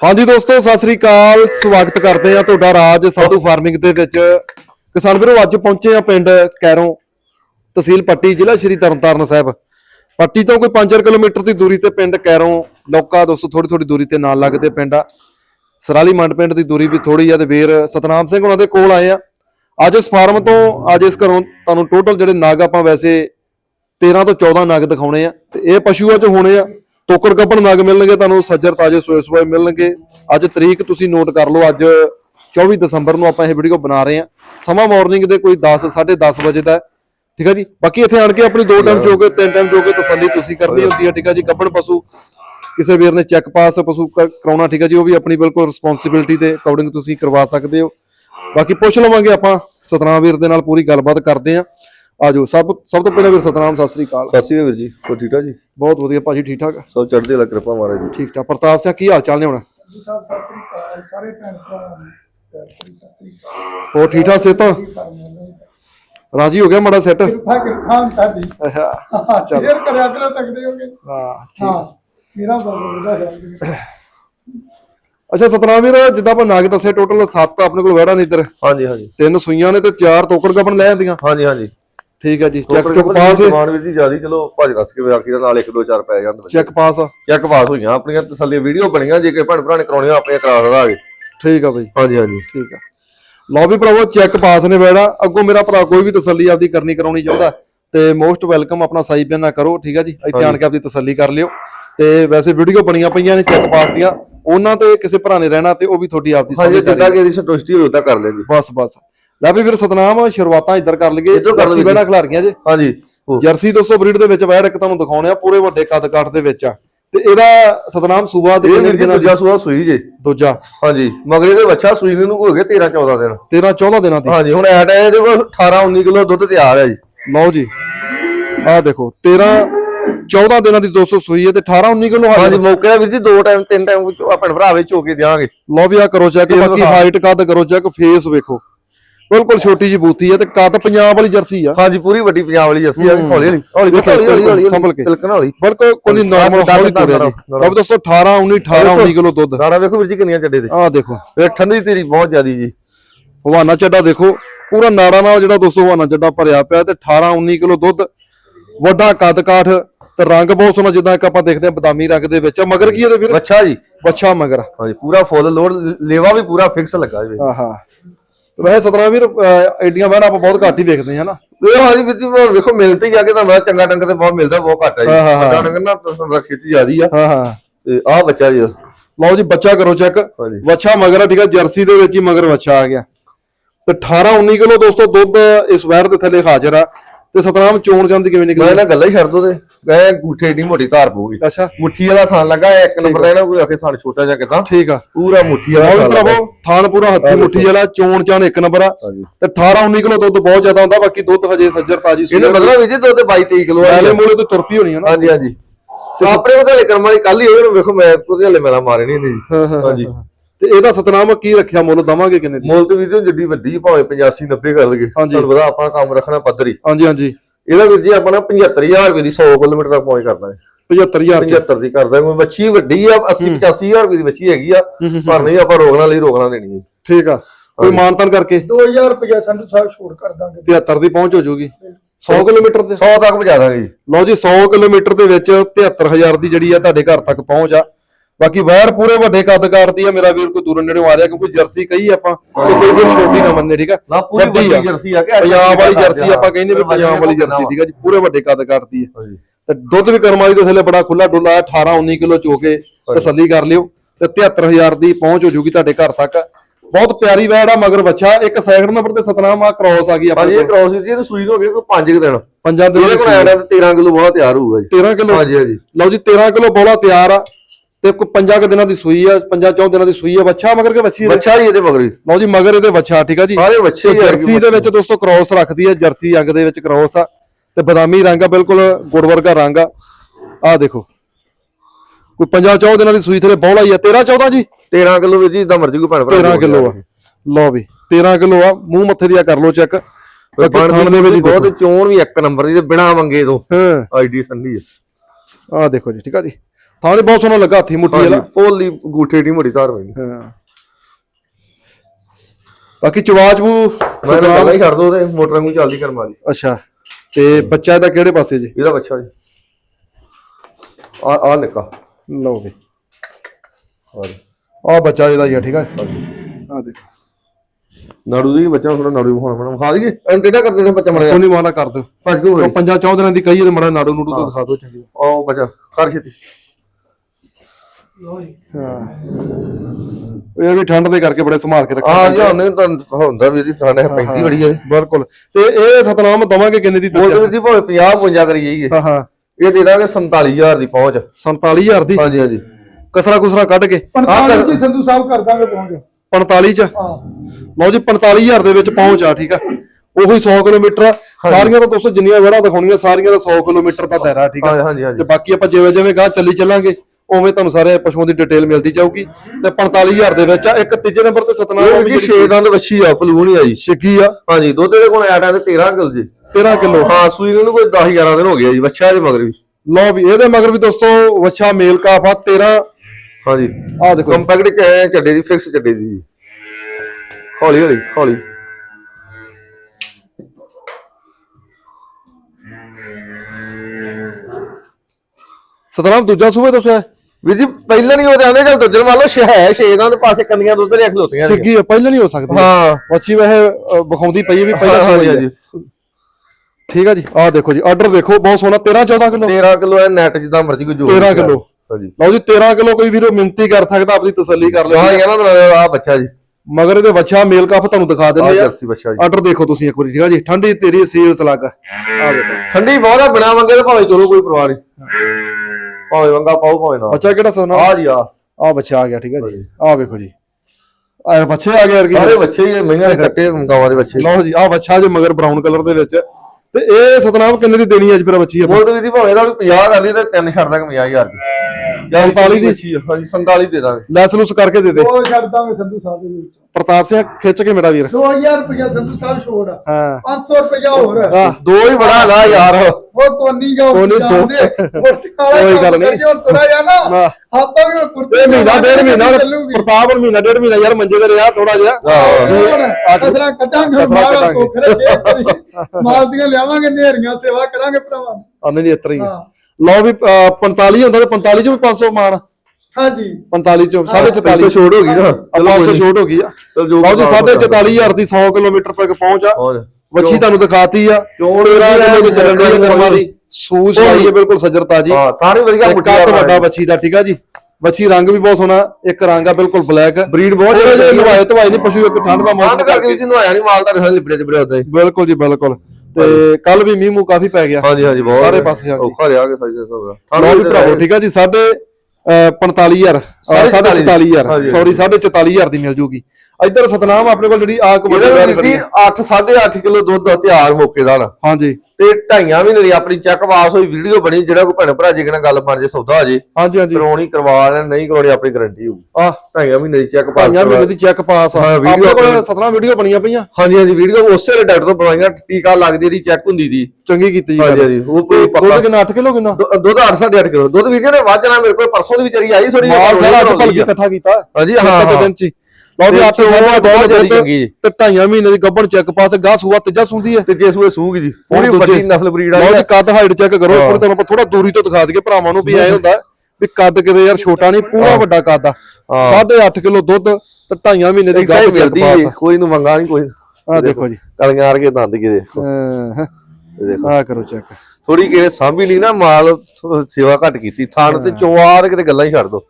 ਹਾਂਜੀ ਦੋਸਤੋ, ਸਤਿ ਸ੍ਰੀ ਅਕਾਲ। ਸਵਾਗਤ ਕਰਦੇ ਆ ਤੁਹਾਡਾ ਰਾਜ ਸਾਧੂ ਫਾਰਮਿੰਗ ਦੇ ਵਿੱਚ। ਕਿਸਾਨ ਵੀਰੋ, ਅੱਜ ਪਹੁੰਚੇ ਆ ਪਿੰਡ ਕੈਰੋਂ ਤਹਿਸੀਲ ਪੱਟੀ, ਜ਼ਿਲ੍ਹਾ ਸ਼੍ਰੀ ਤਰਨਤਾਰਨ ਸਾਹਿਬ। ਪੱਟੀ ਤੋਂ ਕੋਈ 5 ਕਿਲੋਮੀਟਰ ਦੀ ਦੂਰੀ ਤੇ ਪਿੰਡ ਕੈਰੋਂ ਲੋਕਾ, ਦੋਸਤੋ ਥੋੜੀ ਥੋੜੀ ਦੂਰੀ ਤੇ ਨਾਲ ਲੱਗਦੇ ਪਿੰਡ ਆ। ਸਰਾਲੀ ਮੰਡ ਪਿੰਡ ਦੀ ਦੂਰੀ ਵੀ ਥੋੜੀ ਆ ਤੇ ਵੀਰ ਸਤਨਾਮ ਸਿੰਘ ਉਹਨਾਂ ਦੇ ਕੋਲ ਆਏ ਆ। ਅੱਜ ਇਸ ਫਾਰਮ ਤੋਂ, ਅੱਜ ਇਸ ਘਰੋਂ ਤੁਹਾਨੂੰ ਟੋਟਲ ਜਿਹੜੇ ਨਾਗ ਆਪਾਂ ਵੈਸੇ 13 ਤੋਂ 14 ਨਗ ਦਿਖਾਉਣੇ ਆ। ਤੇ ਇਹ ਪਸ਼ੂ ਅੱਜ ਹੋਣੇ ਆ। ਟੋਕੜ ਕੱਪਣ ਨਗ ਮਿਲਣਗੇ ਤੁਹਾਨੂੰ ਸੱਜਰ ਤਾਜੇ ਸੋਏ ਸੋਏ ਮਿਲਣਗੇ। ਅੱਜ ਤਰੀਕ ਤੁਸੀਂ ਨੋਟ ਕਰ ਲਓ ਅੱਜ 24 ਦਸੰਬਰ ਨੂੰ ਆਪਾਂ ਇਹ ਵੀਡੀਓ ਬਣਾ ਰਹੇ ਆ ਸਮਾਂ ਮਾਰਨਿੰਗ ਦੇ ਕੋਈ 10 10:30 ਵਜੇ ਦਾ ਹੈ। ਠੀਕ ਹੈ ਜੀ? ਬਾਕੀ ਇੱਥੇ ਆਣ ਕੇ ਆਪਣੀ ਦੋ ਟਾਈਮ ਜੋ ਕੇ ਤਿੰਨ ਟਾਈਮ ਜੋ ਕੇ ਤਸੱਲੀ ਤੁਸੀਂ ਕਰਨੀ ਹੁੰਦੀ ਹੈ ਠੀਕ ਹੈ ਜੀ? ਗੱਬਣ ਪਸ਼ੂ ਕਿਸੇ ਵੀਰ ਨੇ ਚੈੱਕ ਪਾਸ ਪਸ਼ੂ ਕਰਾਉਣਾ ਠੀਕ ਹੈ ਜੀ? ਉਹ ਵੀ ਆਪਣੀ ਬਿਲਕੁਲ ਰਿਸਪੌਂਸਿਬਿਲਟੀ ਦੇ ਅਕੋਰਡਿੰਗ ਤੁਸੀਂ ਕਰਵਾ ਸਕਦੇ ਹੋ। ਬਾਕੀ ਪੁੱਛ ਲਵਾਂਗੇ ਆਪਾਂ ਸਤਨਾਮ ਵੀਰ ਦੇ ਨਾਲ ਪੂਰੀ ਗੱਲਬਾਤ ਕਰਦੇ ਆ ਆਜੋ ਸਭ ਸਭ ਤੋਂ ਪਹਿਲਾਂ ਵੀਰ ਸਤਨਾਮ ਸਤਿ ਸ੍ਰੀ ਅਕਾਲ। ਸਤਿ ਸ਼੍ਰੀ ਅਕਾਲ ਵੀਰ ਜੀ ਹੋਰ ਠੀਕ ਠਾਕ ਜੀ? ਬਹੁਤ ਵਧੀਆ ਭਾਜੀ ਠੀਕ ਠਾਕ? ਸਭ ਚੜ੍ਹਦੀ ਵਾਲਾ ਕਿਰਪਾ ਮਹਾਰਾਜ ਜੀ ਠੀਕ ਠਾਕ। ਪ੍ਰਤਾਪ ਸਿੰਘ ਕੀ ਹਾਲ ਚਾਲ ਨੇ ਹੁਣ? ਜੀ ਸਾਹਿਬ ਸਤਿ ਸ੍ਰੀ ਅਕਾਲ ਸਾਰੇ ਭੈਣ ਨੂੰ। ਪਿਆਰ ਭਰੀ ਸਤਿ ਸ੍ਰੀ ਅਕਾਲ। ਹੋਰ ਠੀਕ ਠਾਕ ਸੇ ਤਾਂ ਕੀ ਕਰਨਾ ਨਹੀਂ ਰਾਜੀ ਹੋ ਗਿਆ ਮਾੜਾ ਸੈੱਟ? ਕਿਰਪਾ ਕਿਰਪਾ ਤੁਹਾਡੀ ਹਾਂ ਸ਼ੇਅਰ ਕਰਿਆ ਕਰੋ ਤੱਕਦੇ ਹੋਗੇ। ਠੀਕ। ਹਾਂ ਮੇਰਾ ਬਹੁਤ ਵਧੀਆ ਹੈ। ਅੱਛਾ ਸਤਨਾਮ ਵੀਰ ਜਿੱਦਾਂ ਆਪਾਂ ਨਾਗ ਦੱਸੇ ਟੋਟਲ 7 ਆਪਣੇ ਕੋਲ ਵੜਾ ਨਹੀਂ ਇੱਧਰ। ਹਾਂਜੀ ਹਾਂਜੀ। ਤਿੰਨ ਸੂਈਆਂ ਨੇ ਤੇ ਚਾਰ ਤੋਕੜ ਗੱਬਣ ਲੈ ਜਾਂਦੀਆਂ ਹਾਂਜੀ ਹਾਂਜੀ। ਠੀਕ ਹੈ ਜੀ ਚੈੱਕ ਚੁੱਕ ਪਾਸ ਸਮਾਨ ਵੀਰ ਜੀ ਜਿਆਦੀ ਚਲੋ ਭੱਜ ਦੱਸ ਕੇ ਆਖੀ ਦਾ ਨਾਲ 1 2 4 ਪੈ ਜਾਂਦੇ ਚੈੱਕ ਪਾਸ ਚੈੱਕ ਪਾਸ ਹੋਈਆਂ ਆਪਣੀਆਂ ਤਸੱਲੀ ਵੀਡੀਓ ਬਣੀਆਂ ਜੇ ਕਿ ਭੈਣ ਭਰਾ ਨੇ ਕਰਾਉਣੀਆਂ ਆਪਣੀਆਂ ਕਰਾ ਸਕਦਾ ਆਗੇ ਠੀਕ ਆ ਬਈ। ਹਾਂਜੀ ਹਾਂਜੀ। ਠੀਕ ਆ। ਲਓ ਵੀ ਭਰਾਵੋ ਚੈੱਕ ਪਾਸ ਨੇ ਵੜਾ ਅੱਗੋਂ ਮੇਰਾ ਭਰਾ ਕੋਈ ਵੀ ਤਸੱਲੀ ਆਪਦੀ ਕਰਨੀ ਕਰਾਉਣੀ ਚਾਹੁੰਦਾ ਤੇ ਮੋਸਟ ਵੈਲਕਮ ਆਪਣਾ ਸਾਈ ਬਿਆਨ ਨਾ ਕਰੋ ਠੀਕ ਆ ਜੀ? ਇੱਥੇ ਆਣ ਕੇ ਆਪਦੀ ਤਸੱਲੀ ਕਰ ਲਿਓ। ਤੇ ਵੈਸੇ ਵੀਡੀਓ ਬਣੀਆਂ ਪਈਆਂ ਨੇ ਚੈੱਕ ਪਾਸ ਦੀਆਂ। ਉਹਨਾਂ ਤੇ ਕਿਸੇ ਭਰਾ ਨੇ ਰਹਿਣਾ ਤੇ ਉਹ ਵੀ ਤੁਹਾਡੀ ਆਪਦੀ ਸਮਝਦਾਰੀ ਜਿੱਦਾਂ ਕਿ ਇਹਦੀ ਸੰਤੁਸ਼ਟੀ ਹੋਵੇ ਤਾਂ ਕਰ ਲੈਂਦੇ। ਬਸ ਬਸ। ਲੈ ਵੀ ਫਿਰ ਸਤਨਾਮ ਸ਼ੁਰੂਆਤਾਂ ਇੱਧਰ ਕਰ ਲਈਏ। ਇੱਧਰੋਂ ਕਰ ਲਈਏ। ਬੈਣਾ ਖਿਲਾਰੀਆਂ ਜੇ। ਹਾਂਜੀ। ਜਰਸੀ 200 ਬਰੀਡ ਦੇ ਵਿੱਚ ਵੈੜ ਇੱਕ ਤੁਹਾਨੂੰ ਦਿਖਾਉਣੇ ਆ ਪੂਰੇ ਵੱਡੇ ਕੱਦ ਕਾਠ ਦੇ ਵਿੱਚ ਆ। ਤੇ ਇਹਦਾ ਸਤਨਾਮ ਸੂਬਾ ਦੇ ਵੀਰ ਦੂਜਾ ਸੂਆ ਸੂਈ ਜੇ। ਦੂਜਾ। ਹਾਂਜੀ। ਮਗਰੇ ਦੇ ਬੱਚਾ ਸੂਈ ਨੂੰ ਹੋ ਗਏ 13 14 ਦਿਨ। 13 14 ਦਿਨਾਂ ਦੀ। ਹਾਂਜੀ ਹੁਣ ਐਟ ਇਹਦੇ ਕੋਲ 18 19 ਕਿਲੋ ਦੁੱਧ ਤਿਆਰ ਹੈ ਜੀ। ਲਓ ਜੀ। ਆਹ ਦੇਖੋ 13 14 ਦਿਨਾਂ ਦੀ 200 ਸੂਈ ਹੈ ਤੇ 18 19 ਕਿਲੋ ਹਾਂਜੀ ਮੌਕੇ ਦਾ ਵੀਰ ਜੀ ਦੋ ਟਾਈਮ ਤਿੰਨ ਟਾਈਮ ਆਪਣੇ ਭਰਾ ਵਿੱਚ ਹੋ ਕੇ ਦਿਆਂਗੇ। ਲਓ ਵੀ ਆ ਕਰੋ ਚੈੱਕ ਬਾਕੀ। ਹਾਈਟ ਕੱਦ ਕਰੋ ਚੈੱਕ ਫੇਸ ਵੇਖੋ। ਬਿਲਕੁਲ ਛੋਟੀ ਜੀ ਬੂਥੀ ਹੈ ਤੇ ਕੱਦ ਪੰਜਾਬ ਵਾਲੀ ਜਰਸੀ ਆ। ਹਾਂਜੀ ਪੂਰੀ ਵੱਡੀ ਪੰਜਾਬ ਵਾਲੀ ਜੱਸੀ ਆ ਹੂੰ। ਹੌਲੀ ਹੌਲੀ। ਹੌਲੀ ਹੌਲੀ ਹੌਲੀ ਸੰਭਲ ਕੇ। ਤਿਲਕਣ ਹੌਲੀ। ਬਿਲਕੁਲ ਕੋਈ ਨਾਰਮਲ ਹਾਂ, ਹੌਲੀ ਤੁਰਿਆ ਜੀ। ਵੀ ਦੋਸਤੋ 18 19 18 19 ਕਿਲੋ ਦੁੱਧ। ਦਾਣਾ ਵੇਖੋ ਵੀਰ ਜੀ ਕਿੰਨੀਆਂ ਚੱਡੇ ਦੇ। ਆਹ ਦੇਖੋ। ਇਹ ਠੰਡੀ ਤੇਰੀ ਬਹੁਤ ਜ਼ਿਆਦੀ ਜੀ। ਹਵਾਨਾ ਚੱਡਾ ਦੇਖੋ ਪੂਰਾ ਨਾੜਾ ਨਾਲ ਜਿਹੜਾ ਦੋਸਤੋ ਹਵਾਨਾ ਚੱਡਾ ਭਰਿਆ ਪਿਆ ਤੇ 18 19 ਕਿਲੋ ਦੁੱਧ ਵੱਡਾ ਕੱਦ ਕਾਠ ਤੇ ਰੰਗ ਬਹੁਤ ਸੋਹਣਾ ਜਿੱਦਾਂ ਇੱਕ ਆਪਾਂ ਦੇਖਦੇ ਆ ਬਦਾਮੀ ਰੰਗ ਦੇ ਵਿੱਚ। ਮਗਰ ਕੀ ਇਹਦੇ ਵੀਰ? ਅੱਛਾ ਜੀ। ਬੱਚਾ ਮਗਰ ਹਾਂਜੀ ਪੂਰਾ ਫੁੱਲ ਲੋਡ ਲੇਵਾ ਵੀ ਪੂਰਾ ਫਿਕਸ ਲੱਗਾ ਜੀ। ਆਹਾ। ਤੇ ਵੈਸੇ ਸਤਰਾ ਵੀਰ ਐਡੀਆਂ ਵੈਣਾ ਆਪਾਂ ਬਹੁਤ ਘੱਟ ਹੀ ਵੇਖਦੇ ਹਾਂ ਨਾ? ਇਹ ਹਾਂਜੀ ਵੀਰ ਜੀ ਵੇਖੋ ਮਿਲਤੇ ਜਾ ਕੇ ਤਾਂ ਮੈਂ ਚੰਗਾ ਡੰਗ ਤੇ ਬਹੁਤ ਮਿਲਦਾ ਬਹੁਤ ਘੱਟ ਹੈ ਜੀ ਡੰਗ ਨਾ ਤੁਹਾਨੂੰ ਖਿੱਚ ਜ਼ਿਆਦੀ ਆ। ਹਾਂ ਹਾਂ। ਤੇ ਆਹ ਬੱਚਾ ਜੀ ਲਓ ਜੀ ਬੱਚਾ ਕਰੋ ਚੈੱਕ। ਬੱਚਾ ਮਗਰ ਆ ਠੀਕ ਆ ਜਰਸੀ ਦੇ ਵਿੱਚ ਹੀ ਮਗਰ ਬੱਚਾ ਆ ਗਿਆ। ਤੇ 18 19 ਕਿਲੋ ਦੋਸਤੋ ਦੁੱਧ ਇਸ ਵੈਰ ਦੇ ਥੱਲੇ ਹਾਜ਼ਰ ਆ। ਤੇ ਸਤਨਾਮ ਚੋਣ ਜਾਂਦੀ ਕਿਵੇਂ ਮੈਂ ਨਿਕਲੀ ਇਹਨਾਂ ਗੱਲਾਂ ਹੀ ਛੱਡ ਦੋ ਤੇ। ਗਏ ਅੰਗੂਠੇ ਏਡੀ ਮੋਟੀ ਧਾਰ ਪਊਗੀ ਅੱਛਾ। ਮੁੱਠੀ ਵਾਲਾ ਥਾਨ ਲੱਗਾ ਇੱਕ ਨੰਬਰ ਦਾ ਕੋਈ ਆਖੇ ਥਾਨ ਛੋਟਾ ਜਿਹਾ ਕਿਦਾਂ? ਠੀਕ ਆ। ਪੂਰਾ ਮੁੱਠੀ ਵਾਲਾ ਥਾਨ ਭਰਾਵੋ ਥਾਨ ਪੂਰਾ ਹੱਥੀ ਮੁੱਠੀ ਵਾਲਾ ਚੋਣ ਚਾਣ ਇੱਕ ਨੰਬਰ ਆ। ਤੇ 18 19 ਕਿਲੋ ਦੁੱਧ ਬਹੁਤ ਜ਼ਿਆਦਾ ਹੁੰਦਾ ਬਾਕੀ ਦੁੱਧ ਹਜੇ ਸੱਜਰ ਤਾਜੀ ਇਹਨੇ ਮਤਲਬ ਵੀ ਜੀ ਦੁੱਧ 22 23 ਕਿਲੋ ਆ ਵਾਲੇ ਮੂਲੇ ਤੋਂ ਤੁਰਪੀ ਹੋਣੀ ਆ ਨਾ। ਹਾਂਜੀ ਹਾਂਜੀ। ਆਪਣੇ ਉਹਦੇ ਕਰਮ ਵਾਲੀ ਕੱਲ ਹੀ ਹੋਏ ਵੇਖੋ ਮੈਂ ਉਹਦੇ ਹਲੇ ਮੇਲਾ ਮਾਰੇ ਨਹੀਂ ਜੀ। ਹਾਂ, ਹਾਂ, ਹਾਂਜੀ। ਹਾਂ। ਤੇ ਇਹਦਾ ਸਤਨਾਮ ਕੀ ਰੱਖਿਆ? ਮੁੱਲ ਦਵਾਂਗੇ ਕਿੰਨੇ ਦੀ? ਮੁੱਲ ਤੇ ਵੀ ਤੇ ਜਿੱਡੀ ਵੱਡੀ ਭਾਵੇਂ 85 90 ਕਰ ਲਗੇ ਹਾਂਜੀ। ਤੁਹਾਨੂੰ ਪਤਾ ਆਪਾਂ ਕੰਮ ਰੱਖਣਾ ਪੱਧਰੀ। ਹਾਂਜੀ ਹਾਂਜੀ। ਇਹਦਾ ਵੀਰ ਜੀ ਆਪਣਾ 75000 ਰੁਪਏ ਦੀ 100 ਕਿਲੋਮੀਟਰ ਤੱਕ ਪਹੁੰਚ ਕਰਦਾ ਹੈ। 75000 ਚ? 75 ਦੀ ਕਰਦਾ ਕੋਈ ਬੱਚੀ ਵੱਡੀ ਆ 80 85000 ਰੁਪਏ ਦੀ ਬੱਚੀ ਹੈਗੀ ਆ। ਪਰ ਨਹੀਂ ਆਪਾਂ ਰੋਕਣਾ ਲਈ ਰੋਕਣਾ ਦੇਣੀ ਹੈ। ਠੀਕ ਆ। ਕੋਈ ਮਾਨਤਨ ਕਰਕੇ? 2000 ਰੁਪਏ ਸੰਧੂ ਸਾਹਿਬ ਛੋੜ ਕਰ ਦਾਂਗੇ। 73 ਦੀ ਪਹੁੰਚ ਹੋ ਜਾਊਗੀ 100 ਕਿਲੋਮੀਟਰ ਦੇ 100 ਤੱਕ ਪਹੁੰਚਾ ਦਾਂਗੇ ਜੀ। ਲਓ ਜੀ 100 ਕਿਲੋਮੀਟਰ ਦੇ ਵਿੱਚ 73000 ਦੀ ਜਿਹੜੀ ਆ ਤੁਹਾਡੇ ਘਰ ਤੱਕ ਪਹੁੰਚ ਆ। ਬਾਕੀ ਵਾਇਰ ਪੂਰੇ ਵੱਡੇ ਕੱਦਕਾਰ ਦੀ ਆ ਮੇਰਾ ਵੀਰ ਕੋਈ ਦੂਰੋਂ ਨੇੜੋਂ ਆ ਰਿਹਾ ਕਿਉਂਕਿ ਜਰਸੀ ਕਹੀ ਆਪਾਂ ਤੇ ਕੋਈ ਵੀ ਛੋਟੀ ਨਾ ਮੰਨੇ ਠੀਕ ਆ? ਵੱਡੀ ਆ। ਕਿ ਪੰਜਾਬ ਵਾਲੀ ਜਰਸੀ ਆਪਾਂ ਕਹਿੰਦੇ ਵੀ ਪੰਜਾਬ ਵਾਲੀ ਜਰਸੀ ਠੀਕ ਆ ਜੀ ਪੂਰੇ ਵੱਡੇ ਕੱਦਕਾਰ ਦੀ ਆ। ਤੇ ਦੁੱਧ ਵੀ ਕਰਮਾਲੀ ਦੇ ਥੱਲੇ ਬੜਾ ਖੁੱਲਾ ਡੁੱਲਾ 18 19 ਕਿਲੋ ਚੋ ਕੇ ਤਸੱਲੀ ਕਰ ਲਿਓ ਤੇ 73000 ਦੀ ਪਹੁੰਚ ਹੋ ਜੂਗੀ ਤੁਹਾਡੇ ਘਰ ਤੱਕ। ਬਹੁਤ ਪਿਆਰੀ ਵੈੜ ਆ ਮਗਰ ਬੱਚਾ ਇੱਕ ਸੈਕਿੰਡ ਨੰਬਰ ਤੇ ਸਤਨਾਮ ਆ ਕ੍ਰੋਸ ਆ ਗਈ ਆਪਣੇ ਇਹ ਕ੍ਰੋਸ ਜੀ ਇਹਨੂੰ ਸੂਈ ਹੋ ਗਏ ਕੋਈ 5 ਦਿਨ। ਪੰਜਾਂ ਦਿਨਾਂ ਇਹਦੇ ਕੋਲ ਆਇਆ ਤਾਂ 13 ਕਿਲੋ ਬੋਲਾ ਤਿਆਰ ਹੋਊਗਾ ਜੀ। 13 ਕਿਲੋ? ਹਾਂਜੀ ਹਾਂਜੀ। ਲਓ ਜੀ 13 ਕਿਲੋ ਬੋਲਾ ਤਿਆਰ ਆ। ਤੇ ਕੋਈ ਪੰਜਾਂ ਕੁ ਦਿਨਾਂ ਦੀ ਸੂਈ ਆ ਪੰਜਾਂ ਚੌਂ ਦਿਨਾਂ ਦੀ ਸੂਈ ਆ ਬੱਚਾ ਮਗਰ ਕੇ ਬੱਚੀ ਆ ਬੱਚਾ ਜੀ ਇਹਦੇ ਮਗਰ ਹੀ। ਲਓ ਜੀ ਮਗਰ ਇਹਦੇ ਬੱਚਾ ਠੀਕ ਆ ਜੀ? ਸਾਰੇ ਬੱਚੇ ਤੇ ਹੀ ਆ ਜਰਸੀ ਦੇ ਵਿੱਚ ਦੋਸਤੋ ਕ੍ਰੋਸ ਰੱਖਦੀ ਹੈ ਜਰਸੀ ਅੰਗ ਦੇ ਵਿੱਚ ਕ੍ਰੋਸ ਆ ਤੇ ਬਦਾਮੀ ਰੰਗ ਆ ਬਿਲਕੁਲ ਗੁੜ ਵਰਗਾ ਰੰਗ ਆ। ਆ ਦੇਖੋ ਕੋਈ ਪੰਜਾਂ ਚੌਂ ਦਿਨਾਂ ਦੀ ਸੂਈ ਥਲੇ ਬੌਲਾ ਹੀ ਆ। 13 14 ਜੀ? 13 ਕਿਲੋ ਵੀਰ ਜੀ ਇਦਾਂ ਮਰਜ਼ੀ ਕੋਈ ਭੈਣ ਭਰਾ 13 ਕਿਲੋ ਆ। ਲਓ ਵੀ 13 ਕਿਲੋ ਆ ਮੂੰਹ ਮੱਥੇ ਦੀ ਆ ਕਰ ਲਓ ਚੈੱਕ। ਖਾਣ ਦੇ ਵਿੱਚ ਬਹੁਤ। ਚੋਣ ਵੀ ਇੱਕ ਨੰਬਰ ਦੀ ਤੇ ਬਿਨਾ ਮੰਗੇ ਤੋਂ ਹਾਂ। ਆਈਡੀ ਸੰਨੀ ਆ। ਦੇਖੋ ਜੀ ਠੀਕ ਆ ਜੀ। ਥਾਣੇ ਬਹੁਤ ਸੋਹਣਾ ਲੱਗਾ ਹੱਥੀ ਮੁੱਠੀ ਵਾਲਾ। ਪੋਲੀ ਗੂਠੇ ਦੀ ਮੋਟੀ ਧਾਰ ਪੈਂਦੀ ਹਾਂ। ਬਾਕੀ ਚਵਾਜ ਬੂ ਮੈਂ ਪਹਿਲਾਂ ਹੀ ਛੱਡ ਦੋ ਤੇ ਮੋਟਰਾਂ ਨੂੰ ਚੱਲਦੀ ਕਰਮ ਵਾਲੀ। ਅੱਛਾ ਤੇ ਬੱਚਾ ਇਹਦਾ ਕਿਹੜੇ ਪਾਸੇ ਜੀ? ਇਹਦਾ ਬੱਚਾ ਜੀ। ਆ ਆ ਨਿੱਕਾ। ਲਓ ਵੀ ਹਾਂ ਆ ਬੱਚਾ ਇਹਦਾ ਹੀ ਆ ਠੀਕ ਆ? ਆ ਦੇਖ। ਨਾੜੂ ਦੀ ਬੱਚਾ ਥੋੜਾ ਨਾੜੂ ਵਿਖਾਉਣਾ ਮੈਡਮ ਖਾ ਦਈਏ? ਐਂਟੀਨਾ ਕਰ ਦੇਣਾ ਬੱਚਾ ਮੜਿਆ ਸੋਨੀ ਮਾਨਾ ਕਰ ਦਿਓ। ਭੱਜ ਕੇ ਉਹ ਹੋਏ ਪੰਜਾਂ ਚੌਂ ਦਿਨਾਂ ਦੀ ਕਹੀਏ ਤੇ ਮੜਾ ਨਾੜੂ ਨੂੜੂ ਤੋਂ ਦਿਖਾ ਦਿਓ ਚੰਗੀ। ਆਓ ਬੱਚਾ ਕਰ ਛੇਤੀ। ਹਾਂ। ਇਹ ਵੀ ਠੰਡ ਦੇ ਕਰਕੇ ਬੜੇ ਸੰਭਾਲ ਕੇ ਰੱਖਿਆ ਆ। ਜੀ ਉਹਨੇ ਤਾਂ ਹੁੰਦਾ ਵੀ ਇਹਦੀ ਠੰਡ ਹੈ ਪੈਂਦੀ ਬੜੀ ਹੈ। ਬਿਲਕੁਲ। ਤੇ ਇਹ ਸਤਨਾਮ ਦਵਾਂਗੇ ਕਿੰਨੇ ਦੀ ਉਹ ਦੱਸਿਆ? ਦੀ ਭਾਵੇਂ 50 52 ਕਰੀ ਜਾਈਏ। ਹਾਂ ਹਾਂ। ਇਹ ਦੇ ਦਾਂਗੇ 47000 ਦੀ ਪਹੁੰਚ। 47000 ਦੀ? ਹਾਂਜੀ ਹਾਂਜੀ। ਕਸਰਾ ਕੁਸਰਾ ਕੱਢ ਕੇ। 45 ਜੀ ਸੰਧੂ ਸਾਹਿਬ ਕਰ ਦਾਂਗੇ ਪਹੁੰਚ। 45 ਚ? ਹਾਂ। ਲਓ ਜੀ 45000 ਦੇ ਵਿੱਚ ਪਹੁੰਚ ਆ ਠੀਕ ਆ। ਉਹੀ 100 ਕਿਲੋਮੀਟਰ ਆ। ਸਾਰੀਆਂ ਤਾਂ ਦੋਸਤੋ ਜਿੰਨੀਆਂ ਵਿਹੜਾ ਦਿਖਾਉਣੀਆਂ ਸਾਰੀਆਂ ਦਾ 100 ਕਿਲੋਮੀਟਰ ਦਾ ਦਾਇਰਾ ਠੀਕ ਆ। ਹਾਂਜੀ ਤੇ ਬਾਕੀ ਆਪਾਂ ਜਿਵੇਂ ਜਿਵੇਂ ਗਾਂ ਚੱਲੀ ਚੱਲਾਂਗੇ। ਉਵੇਂ ਤੁਹਾਨੂੰ ਸਾਰੇ ਪਸ਼ੂਆਂ ਦੀ ਡਿਟੇਲ ਮਿਲਦੀ ਜਾਊਗੀ ਤੇ 45000 ਦੇ ਵਿੱਚ ਆ ਇੱਕ ਤੀਜੇ ਨੰਬਰ ਤੇ ਸਤਨਾਮ ਜਿਹੜੀ 6 ਦੰਦ ਵੱਛੀ ਆ ਪਲੂਣ ਹੀ ਆ ਜੀ ਛਿੱਗੀ ਆ। ਹਾਂਜੀ ਦੁੱਧ ਦੇ ਕੋਲ ਐਟਾ ਤੇ 13 ਕਿਲੋ ਜੀ। 13 ਕਿਲੋ। ਹਾਂ ਸੂਈ ਨੂੰ ਕੋਈ 10 11 ਦਿਨ ਹੋ ਗਿਆ ਜੀ ਬੱਚਾ ਦੇ ਮਗਰ ਵੀ। ਲਓ ਵੀ ਇਹਦੇ ਮਗਰ ਵੀ ਦੋਸਤੋ ਵੱਛਾ ਮੇਲ ਕਾਫ ਆ 13 ਹਾਂਜੀ। ਆ ਦੇਖੋ ਕੰਪੈਕਟ ਚੱਡੇ ਦੀ ਫਿਕਸ ਚੱਡੇ ਦੀ ਜੀ। ਹੌਲੀ ਹੌਲੀ ਹੌਲੀ। ਸਤਨਾਮ ਦੂਜਾ ਸੂਬੇ ਦੱਸਿਆ। ਵੀਰ ਜੀ ਪਹਿਲਾਂ ਨਹੀਂ ਉਹ ਆਂਦੇ ਚੱਲ ਦੁੱਜਣ ਮੰਨ ਲਓ ਹੈ ਛੇ ਦੰਦ ਪਾਸੇ ਕੰਨੀਆਂ ਦੁੱਧ ਦੇ ਖਲੋਤੀਆਂ ਨੇ ਆ ਪਹਿਲਾਂ ਨਹੀਂ ਹੋ ਸਕਦੀ। ਹਾਂ। ਵੱਛੀ ਵੈਸੇ ਅ, ਵਿਖਾਉਂਦੀ ਪਈ ਹੈ ਵੀ ਪਹਿਲਾਂ ਹੀ ਆ। ਠੀਕ ਆ ਜੀ। ਆਹ ਦੇਖੋ ਜੀ ਆਰਡਰ ਦੇਖੋ ਬਹੁਤ ਸੋਹਣਾ 13 14 ਕਿਲੋ? 13 ਕਿਲੋ ਹੈ ਨੈਟ ਜਿੱਦਾਂ ਮਰਜ਼ੀ ਕੋਈ ਜੋ 13 ਕਿਲੋ। ਹਾਂਜੀ। ਲਓ ਜੀ 13 ਕਿਲੋ ਕੋਈ ਵੀਰੋ ਮਿੰਤੀ ਕਰ ਸਕਦਾ ਆਪਣੀ ਤਸੱਲੀ ਕਰ ਹਾਂ ਲਿਓ ਇਹਨਾਂ ਦਾ ਆ ਬੱਚਾ ਜੀ। ਮਗਰ ਇਹਦੇ ਵੱਛਾ ਮੇਲ ਕਾਫ ਤੁਹਾਨੂੰ ਦਿਖਾ ਆ ਦਿੰਦੇ ਆ। ਜਰਸੀ ਬੱਚਾ ਜੀ। ਆਰਡਰ ਦੇਖੋ ਤੁਸੀਂ ਇੱਕ ਵਾਰੀ ਠੀਕ ਆ ਜੀ? ਠੰਡੀ ਤੇਰੀ ਸੀਲ ਸਲੱਗ। ਠੰਡੀ ਬਹੁਤ ਆ ਬਿਨਾ ਮੰਗੇ ਤਾਂ ਭਾਵੇਂ ਚਲੋ ਕੋਈ ਪਰਵਾਹ ਨਹੀਂ। ਭਾਵੇਂ ਮੰਗਾ ਪਾਓ ਭਾਵੇਂ ਨਾ ਬੱਚਾ ਕਿਹੜਾ ਸੋਨਾ? ਆ ਜੀ ਆ ਆ ਬੱਚਾ ਆ ਗਿਆ ਠੀਕ ਆ ਜੀ। ਆ ਵੇਖੋ ਜੀ। ਆ ਬੱਚੇ ਆ ਗਏ ਸਾਰੇ ਅਰਗੀ ਬੱਚੇ ਹੀ ਮਹੀਆਂ ਦੇ ਕੱਟੇ ਗਾਵਾਂ ਦੇ ਬੱਚੇ। ਲਓ ਜੀ ਆ ਬੱਚਾ ਜੇ ਮਗਰ ਬਰਾਊਨ ਕਲਰ ਦੇ ਵਿੱਚ। ਤੇ ਇਹ ਸਤਨਾਮ ਕਿੰਨੇ ਦੀ ਦੇਣੀ ਅੱਜ ਫਿਰ ਬੱਚੀ ਆਪਾਂ? ਮੁੱਲ ਵੀ ਦੀ ਭਾਵੇਂ ਦਾ ਵੀ 50 ਕਰ ਲਈ ਤੇ ਤਿੰਨ ਛੱਡ ਦਾਂਗੇ 50000 ਦੀ। ਜਾਂ 45 ਦੀ? ਆ, ਹਾਂਜੀ 47 ਦੇ ਦਾਂਗੇ। ਲੈਸ ਲੂਸ ਕਰਕੇ ਦੇ ਦੇ। ਉਹ ਛੱਡ ਦਾਂਗੇ ਸੰਧੂ ਸਾਹਿਬ ਦੇ ਵਿੱਚ। ਪ੍ਰਤਾਪ ਸਿੰਘ ਖਿੱਚ ਕੇ ਮੇਰਾ ਵੀਰ 2000 ਰੁਪਇਆ ਸੰਧੂ ਸਾਹਿਬ ਛੋੜ ਆ ਹਾਂ 500 ਰੁਪਇਆ ਹੋਰ ਆ ਦੋ ਹੀ ਬੜਾ ਹੈਗਾ ਯਾਰ ਉਹ ਕੋਨੀ ਗਾ ਕੋਨੀ ਤੋਂ। ਕੋਈ ਗੱਲ ਨਹੀਂ। ਹੁਣ ਤੁਰਾ ਜਾ ਨਾ ਨਾ। ਹੱਥਾਂ ਵੀ ਹੁਣ ਕੁਰਤੇ ਇਹ ਮਹੀਨਾ ਡੇਢ ਮਹੀਨਾ ਹੁਣ। ਪ੍ਰਤਾਪ ਹੁਣ ਮਹੀਨਾ ਡੇਢ ਮਹੀਨਾ ਯਾਰ ਮੰਜੇ ਤੇ ਰਿਹਾ ਥੋੜਾ ਜਿਹਾ ਆਹੋ। ਕੱਢਾਂਗੇ ਕਸਰਾਂ ਕੱਢਾਂਗੇ। ਸੋਖਰੇ ਮਾਲ ਦੀਆਂ ਲਿਆਵਾਂਗੇ ਨੇਰੀਆਂ ਸੇਵਾ ਕਰਾਂਗੇ ਭਰਾਵਾਂ ਦੀ। ਆਨੇ ਜੀ ਇਤਰਾ ਹੀ ਆ। ਹਾਂ। ਲਓ ਵੀ ਅਹ, 45 ਹੁੰਦਾ ਤੇ 45 ਚੋਂ ਵੀ 500 ਮਾਣ ਹਾਂਜੀ। 45 ਚੋਂ 44 45 ਛੋੜ ਹੋ ਗਈ ਨਾ। ਅੱਲਾ ਉਸੇ ਛੋਟ ਹੋ ਗਈ ਆ। ਚਲ ਜੋ ਲਓ ਜੀ 44000 ਦੀ 100 ਕਿਲੋਮੀਟਰ ਤੱਕ ਪਹੁੰਚ ਆ। ਹੋਰ। ਵੱਛੀ ਤੁਹਾਨੂੰ ਦਿਖਾਤੀ ਆ। ਚੋਣ 13 ਕਿਲੋ ਦੀ ਚੱਲਣ ਦੀ ਕਰਮਾਂ ਦੀ। ਸੂਸ ਆਈ ਹੈ ਬਿਲਕੁਲ ਸੱਜਰਤਾ ਜੀ। ਹਾਂ ਸਾਰੇ ਵਧੀਆ ਇੱਕ ਕੱਦ ਵੱਡਾ ਵੱਛੀ ਦਾ ਠੀਕ ਆ ਜੀ। ਵੱਛੀ ਰੰਗ ਵੀ ਬਹੁਤ ਸੋਹਣਾ ਇੱਕ ਰੰਗ ਆ ਬਿਲਕੁਲ ਬਲੈਕ। ਬਰੀਡ ਬਹੁਤ ਥੋੜਾ ਜਿਹਾ ਨਵਾਏ ਧਵਾਈ ਨਹੀਂ ਪਸ਼ੂ ਇੱਕ ਠੰਡ ਦਾ ਮੌਸਮ ਕਰਕੇ ਜੀ ਨੂੰ ਆਇਆ ਨਹੀਂ ਮਾਲ ਤਾਂ ਲਿਬੜੇ ਲਿਬੜੇ ਹੁੰਦਾ ਬਿਲਕੁਲ ਜੀ ਬਿਲਕੁਲ। ਤੇ ਕੱਲ ਵੀ ਮੀਂਹ ਮੂੰਹ ਕਾਫੀ ਪੈ ਗਿਆ। ਹਾਂਜੀ ਹਾਂਜੀ ਬਹੁਤ ਸਾਰੇ ਪਾਸੇ ਆ ਗਈ। ਔਖਾ ਰਿਹਾ ਕਿ ਸਾਜੇ ਸਭ ਲਓ ਵੀ ਭਰਾਵੋ ਠੀਕ ਆ ਜੀ ਸਾਡੇ 45000 ਸਾਢੇ ਸਾਢੇ 44000 ਹਾਂਜੀ। ਸੌਰੀ 44000 ਦੀ ਮਿਲ ਜੂਗੀ। ਇੱਧਰ ਸਤਨਾਮ ਆਪਣੇ ਕੋਲ ਜਿਹੜੀ ਆ ਕਬੱਡੀ ਵਾਲੀ ਵਿੱਚ ਬਣੀ ਜੀ ਆ। 8 8.5 ਕਿਲੋ ਦੁੱਧ ਦਾ ਤਿਆਰ ਮੌਕੇ ਦਾ ਨਾ। ਹਾਂਜੀ। ਤੇ ਢਾਈਆਂ ਵੀ ਨਹੀਂ ਆਪਣੀ ਚੈੱਕ ਪਾਸ ਹੋਈ ਵੀਡੀਓ ਬਣੀ ਜਿਹੜਾ ਕੋਈ ਭੈਣ ਭਰਾ ਜੀ ਨਾਲ ਗੱਲ ਬਣ ਜੇ ਸੌਦਾ ਹੋ ਜੇ ਹਾਂਜੀ ਹਾਂਜੀ। ਕਰਾਉਣੀ ਕਰਵਾ ਲੈਣ ਨਹੀਂ ਕਰਾਉਣੀ ਆਪਣੀ ਗਾਰੰਟੀ ਹੋਊ ਆ ਢਾਈਆਂ ਵੀ ਨਹੀਂ ਚੈੱਕ ਪਾਸ ਮਹੀਨੇ ਦੀ ਚੈੱਕ ਪਾਸ ਆ। ਆਪਣੇ ਕੋਲ ਆਪਣੀ- ਸਤਨਾਮ ਵੀਡੀਓ ਬਣੀਆਂ ਪਈਆਂ। ਹਾਂਜੀ ਹਾਂਜੀ ਵੀਡੀਓ ਉਸੇ ਵੇਲੇ ਡਾਕਟਰ ਤੋਂ ਬਣਾਈਆਂ ਟੀਕਾ ਲੱਗਦੀ ਇਹਦੀ ਚੈੱਕ ਹੁੰਦੀ ਦੀ। ਚੰਗੀ ਕੀਤੀ ਜੀ ਹਾਂਜੀ। ਹਾਂਜੀ ਉਹ ਦੁੱਧ ਕਿੰਨਾ 8 ਕਿਲੋ ਕਿੰਨਾ? ਦੁ- ਦੁੱਧ 8 8.5 ਕਿਲੋ। ਦੁੱਧ ਵੀਡੀਓ ਨੇ ਵੱਧ ਜਾਣਾ ਮੇਰੇ ਕੋਲ ਪਰਸੋਂ ਦੀ ਵਿਚਾਰੀ ਆਈ ਥੋੜੀ ਸਾਰਾ ਅੱਜ ਭਲਕੇ ਇਕੱਠਾ ਕੀਤਾ। ਹਾਂਜੀ ਹਾਂ ਹਾਂ। ਦਿਨ ਚ। ਲਓ ਵੀ ਤੇ 8 ਉਹ ਸਾਢੇ ਬਹੁਤ ਚੰਗੀ ਜੀ। ਤੇ ਢਾਈਆਂ ਮਹੀਨੇ ਦੀ ਗੱਬਣ ਚੈੱਕ ਪਾਸ ਗਾਹ ਸੂਆ ਤੀਜਾ ਸੁੰਦੀ ਹੈ। ਤੇ ਜੇ ਸੂਏ ਸੂਗੀ ਜੀ। ਪੂਰੀ ਵੱਡੀ ਨਸਲ ਬਰੀਡ ਲਓ ਆ ਜੀ ਕੱਦ ਹਾਈਟ ਚੈੱਕ ਕਰੋ। ਇੱਕ ਤੁਹਾਨੂੰ ਥੋੜਾ ਦੂਰੀ ਤੋਂ ਦਿਖਾ ਦਈਏ ਭਰਾਵਾਂ ਨੂੰ ਵੀ ਐ ਹੁੰਦਾ ਵੀ ਕੱਦ ਕਿਤੇ ਯਾਰ ਛੋਟਾ ਨਹੀਂ ਪੂਰਾ ਵੱਡਾ ਕੱਦ ਆ। ਹਾਂ। 8.5 ਕਿਲੋ ਦੁੱਧ ਤੇ ਢਾਈਆਂ ਮਹੀਨੇ ਦੀ ਗੱਲ ਗੱਭ ਚੈੱਕ ਮਿਲਦੀ ਪਾਸ ਹੈ, ਕੋਈ ਨੂੰ ਮੰਗਾ ਨਹੀਂ ਕੋਈ। ਆ ਦੇਖੋ ਜੀ। ਕਲੀਆਂ ਆਰ ਕੇ ਦੰਦ ਕੀ ਦੇਖੋ। ਦੇਖੋ। ਆਹ ਕਰੋ ਚੈੱਕ ਥੋੜੀ ਕਿਹੜੇ ਸਾਂਭੀ ਨਹੀਂ ਨਾ ਮਾਲ ਸੇਵਾ ਘੱਟ ਕੀਤੀ। ਥਾਣ ਤੇ ਚੋਆਰ ਕਿਤੇ ਗੱਲਾਂ ਹੀ ਛੱਡ ਦੋ।